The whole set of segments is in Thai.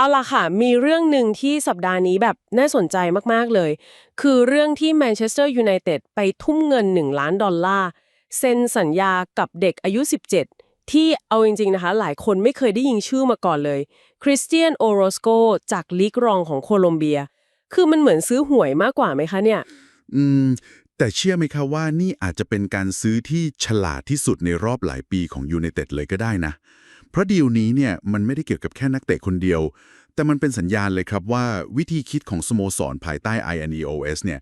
เอาล่ะค่ะ มีเรื่องหนึ่งที่สัปดาห์นี้แบบน่าสนใจมาก ๆ เลย คือเรื่องที่แมนเชสเตอร์ยูไนเต็ดไปทุ่มเงิน 1 ล้านดอลลาร์เซ็นสัญญากับเด็กอายุ 17 ที่เอาจริง ๆ นะคะ หลายคนไม่เคยได้ยินชื่อมาก่อนเลยคริสเตียนโอโรสโกจากลีกรองของโคลอมเบีย คือมันเหมือนซื้อหวยมากกว่าไหมคะเนี่ย อืม แต่เชื่อไหมคะว่านี่อาจจะเป็นการซื้อที่ฉลาดที่สุดในรอบหลายปีของยูไนเต็ดเลยก็ได้นะ เพราะดีลนี้เนี่ยมันไม่ได้เกี่ยวกับแค่นักเตะคนเดียว แต่มันเป็นสัญญาณเลยครับว่าวิธีคิดของสโมสรภายใต้ INEOS เนี่ย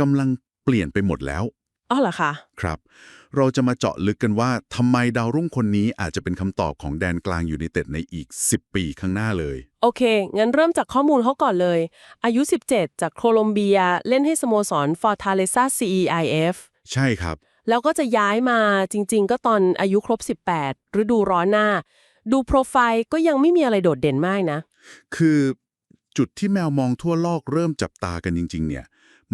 กำลังเปลี่ยนไปหมดแล้วอ๋อเหรอคะครับ เราจะมาเจาะลึกกันว่าทำไมดาวรุ่งคนนี้อาจจะเป็นคำตอบของแดนกลางยูไนเต็ดในอีก 10 ปีข้างหน้าเลย โอเค งั้นเริ่มจากข้อมูลเขาก่อนเลย อายุ 17 จากโคลอมเบีย เล่นให้สโมสร Fortaleza CEIF ใช่ครับ แล้วก็จะย้ายมาจริง ๆ ก็ตอนอายุครบ 18 ฤดูร้อนหน้า ดูโปรไฟล์ก็ยังไม่มีอะไรโดดเด่นมากนะ คือจุดที่แมวมองทั่วโลกเริ่มจับตากันจริง ๆ เนี่ย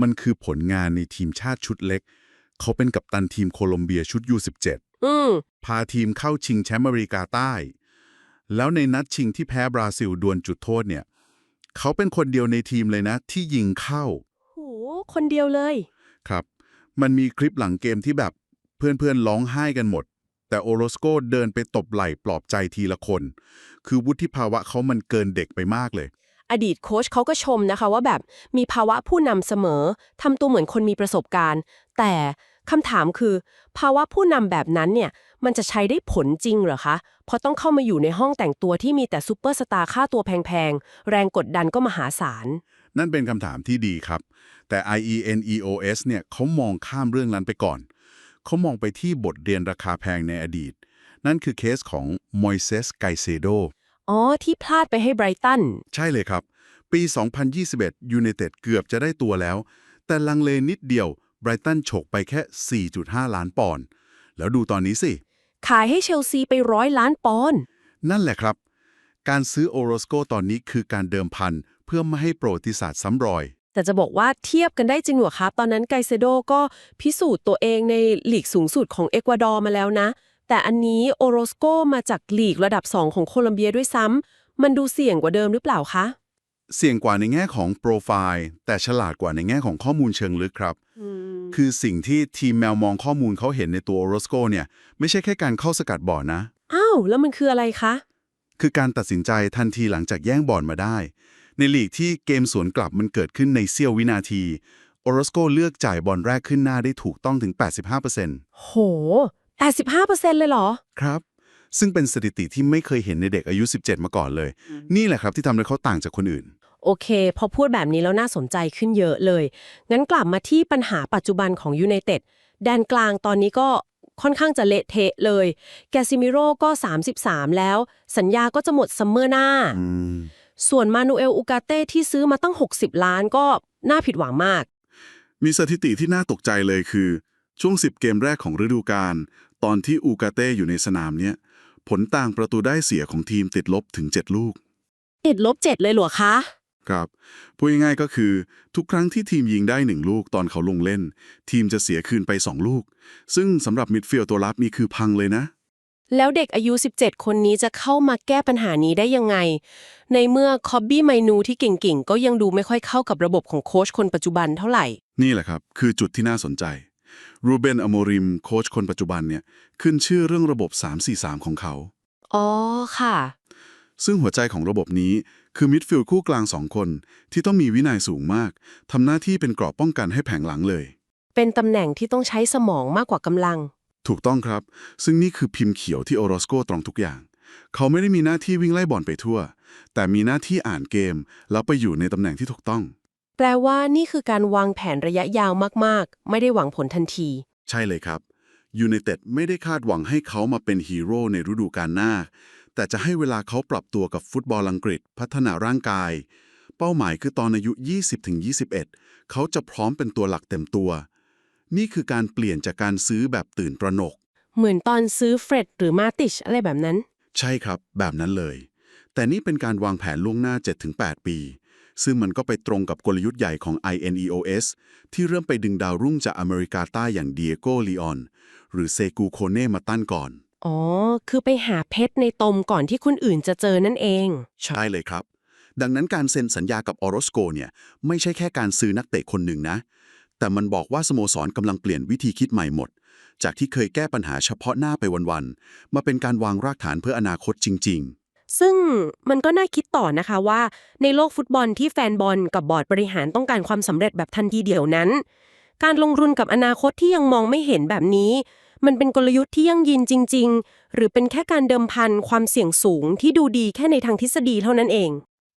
มันคือผลงานในทีมชาติชุดเล็ก เขาเป็นกัปตันทีมโคลอมเบียชุด U17 อืมพาทีมเข้าชิงแชมป์อเมริกาใต้ แล้วในนัดชิงที่แพ้บราซิลดวลจุดโทษเนี่ย เขาเป็นคนเดียวในทีมเลยนะ ที่ยิงเข้าโหคนเดียวเลย ครับ มันมีคลิปหลังเกมที่แบบเพื่อนๆร้องไห้กันหมด แต่โอโรสโกเดินไปตบไหล่ปลอบใจทีละคน คือวุฒิภาวะเขามันเกินเด็กไปมากเลย อดีตโค้ชเขาก็ชมนะคะว่าแบบมีภาวะผู้นำเสมอทำตัวเหมือนคนมีประสบการณ์ แต่คำถามคือ ภาวะผู้นำแบบนั้นเนี่ย มันจะใช้ได้ผลจริงเหรอคะ เพราะต้องเข้ามาอยู่ในห้องแต่งตัวที่มีแต่ซูเปอร์สตาร์ค่าตัวแพงๆ แรงกดดันก็มหาศาล นั่นเป็นคำถามที่ดีครับ แต่ IENEOS เนี่ยเขามองข้ามเรื่องนั้นไปก่อน เขามองไปที่บทเรียนราคาแพงในอดีต นั่นคือเคสของมอยเซสไกเซโดอ๋อ ที่พลาดไปให้ไบรตัน ใช่เลยครับ ปี 2021 ยูไนเต็ดเกือบจะได้ตัวแล้ว แต่ลังเลนิดเดียวไบรตันฉกไปแค่ 4.5 ล้านปอนด์แล้วดูตอนนี้สิ ขายให้เชลซีไปร้อยล้านปอนด์นั่นแหละครับ การซื้อโอโรสโกตอนนี้คือการเดิมพันเพื่อไม่ให้โปรติศาสตร์ซ้ำรอย แต่จะบอกว่าเทียบกันได้จริงเหรอครับ ตอนนั้นไกเซโดก็พิสูจน์ตัวเองในลีกสูงสุดของเอกวาดอร์มาแล้วนะ แต่อันนี้โอโรสโกมาจากลีกระดับ 2 ของโคลอมเบียด้วยซ้ำมันดูเสี่ยงกว่าเดิมหรือเปล่าคะ เสี่ยงกว่าในแง่ของโปรไฟล์แต่ฉลาดกว่าในแง่ของข้อมูลเชิงลึกครับ คือสิ่งที่ทีมแมวมองข้อมูลเขาเห็นในตัวโอโรสโกเนี่ยไม่ใช่แค่การเข้าสกัดบอลนะ อ้าวแล้วมันคืออะไรคะ คือการตัดสินใจทันทีหลังจากแย่งบอลมาได้ ในลีกที่เกมสวนกลับมันเกิดขึ้นในเสี้ยววินาทีโอโรสโกเลือกจ่ายบอลแรกขึ้นหน้าได้ถูกต้องถึง 85%โห 85%เลยเหรอ ครับ ซึ่งเป็นสถิติที่ไม่เคยเห็นในเด็กอายุ 17 มาก่อนเลย นี่แหละครับที่ทำให้เขาต่างจากคนอื่น โอเค พอพูดแบบนี้แล้วน่าสนใจขึ้นเยอะเลย งั้นกลับมาที่ปัญหาปัจจุบันของยูไนเต็ดแดนกลางตอนนี้ก็ค่อนข้างจะเละเทะเลย แกซิมิโร่ก็ 33 แล้ว สัญญาก็จะหมดซัมเมอร์หน้าอืม ส่วนมานูเอลอูกาเต้ที่ซื้อมาตั้ง 60 ล้านก็น่าผิดหวังมาก มีสถิติที่น่าตกใจเลยคือ ช่วง 10 เกมแรกของฤดูกาลตอนที่อูกาเต้อยู่ในสนามเนี่ยผลต่างประตูได้เสียของทีมติดลบถึง 7 ลูก ติดลบ 7 เลยเหรอคะ ครับ พูดง่ายๆก็คือ ทุกครั้งที่ทีมยิงได้ 1 ลูกตอนเขาลงเล่น ทีมจะเสียคืนไป 2 ลูก ซึ่งสำหรับมิดฟิลด์ตัวรับนี่คือพังเลยนะ แล้วเด็กอายุ 17 คนนี้จะเข้ามาแก้ปัญหานี้ได้ยังไง ในเมื่อคอบบี้ไมนูที่เก่งๆ ก็ยังดูไม่ค่อยเข้ากับระบบของโค้ชคนปัจจุบันเท่าไหร่ นี่แหละครับ คือจุดที่น่าสนใจรูเบนอโมริมโค้ชคนปัจจุบันเนี่ยขึ้นชื่อเรื่องระบบ 3-4-3 ของเขา อ๋อค่ะ ซึ่งหัวใจของระบบนี้คือมิดฟิลด์คู่กลางสองคน ที่ต้องมีวินัยสูงมากทำหน้าที่เป็นกรอบป้องกันให้แผงหลังเลย เป็นตำแหน่งที่ต้องใช้สมองมากกว่ากำลัง ถูกต้องครับ ซึ่งนี่คือพิมพ์เขียวที่โอโรสโกตรงทุกอย่าง เขาไม่ได้มีหน้าที่วิ่งไล่บอลไปทั่ว แต่มีหน้าที่อ่านเกม แล้วไปอยู่ในตำแหน่งที่ถูกต้อง แปลว่านี่คือการวางแผนระยะยาวมากๆ ไม่ได้หวังผลทันที ใช่เลยครับยูไนเต็ดไม่ได้คาดหวังให้เขามาเป็นฮีโร่ในฤดูกาลหน้า แต่จะให้เวลาเขาปรับตัวกับฟุตบอลอังกฤษ พัฒนาร่างกาย เป้าหมายคือตอนอายุ 20-21 เขาจะพร้อมเป็นตัวหลักเต็มตัว นี่คือการเปลี่ยนจากการซื้อแบบตื่นตระหนก เหมือนตอนซื้อเฟรดหรือมาติชอะไรแบบนั้น ใช่ครับ แบบนั้นเลย แต่นี่เป็นการวางแผนล่วงหน้า 7-8 ปี ซึ่งมันก็ไปตรงกับกลยุทธ์ใหญ่ของ INEOS ที่เริ่มไปดึงดาวรุ่งจากอเมริกาใต้อย่างเดียโกลีออนหรือเซกูโคเน่มาตั้นก่อน อ๋อ คือไปหาเพชรในตมก่อนที่คนอื่นจะเจอนั่นเอง ใช่เลยครับ ดังนั้นการเซ็นสัญญากับออโรสโกเนี่ยไม่ใช่แค่การซื้อนักเตะคนหนึ่งนะ แต่มันบอกว่าสโมสรกำลังเปลี่ยนวิธีคิดใหม่หมด จากที่เคยแก้ปัญหาเฉพาะหน้าไปวันๆ มาเป็นการวางรากฐานเพื่ออนาคตจริง ๆซึ่งมันก็น่าคิดต่อนะคะว่า ในโลกฟุตบอลที่แฟนบอลกับบอร์ดบริหารต้องการความสำเร็จแบบทันทีเดียวนั้น การลงทุนกับอนาคตที่ยังมองไม่เห็นแบบนี้ มันเป็นกลยุทธ์ที่ยั่งยืนจริง ๆ หรือเป็นแค่การเดิมพันความเสี่ยงสูงที่ดูดีแค่ในทางทฤษฎีเท่านั้นเอง